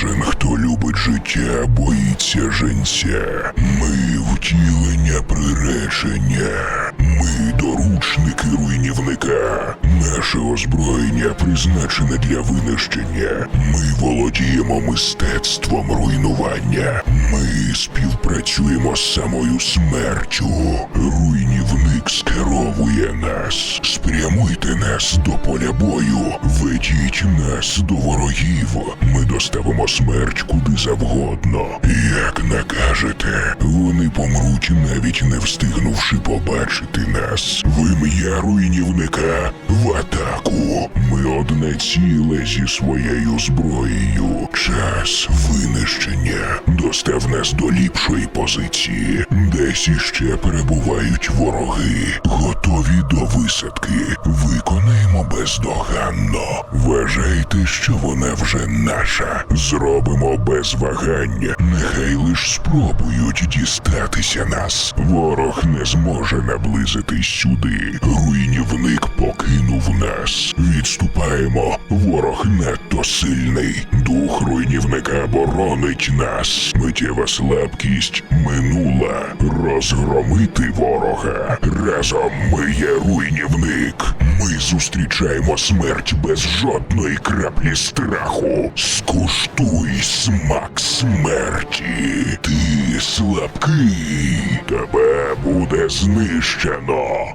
Кожен, хто любить життя, боїться женця. Ми втілення приречення. Ми доручники руйнівника. Наше озброєння призначене для винищення. Ми володіємо мистецтвом руйнування. Ми співпрацюємо з самою смертю. Руйнівник скеровує нас. Спрямуйте нас до поля бою. Ведіть нас до ворогів. Ми доставимо смерть куди завгодно. Як накажете, вони помруть, навіть не встигнувши побачити нас. В ім'я руйнівника в атаку. Ми одне ціле зі своєю зброєю. Час винищення достав нас до ліпшої позиції. Десь іще перебувають вороги, готові до висадки. Виконаємо бездоганно. Вважайте, що вона вже наша. Зробимо без вагання. Нехай лиш спробують дістатися нас. Ворог не зможе наблизитись сюди. Руйнівник покинув нас. Відступаємо. Ворог надто сильний. Дух руйнівника боронить нас. Миттєва слабкість минула. Розгромити ворога. Разом ми є руйнівник. Ми зустрічаємо смерть без жодної краплі страху. Скуштуй смак смерті. Ти слабкий. Тебе буде знищено.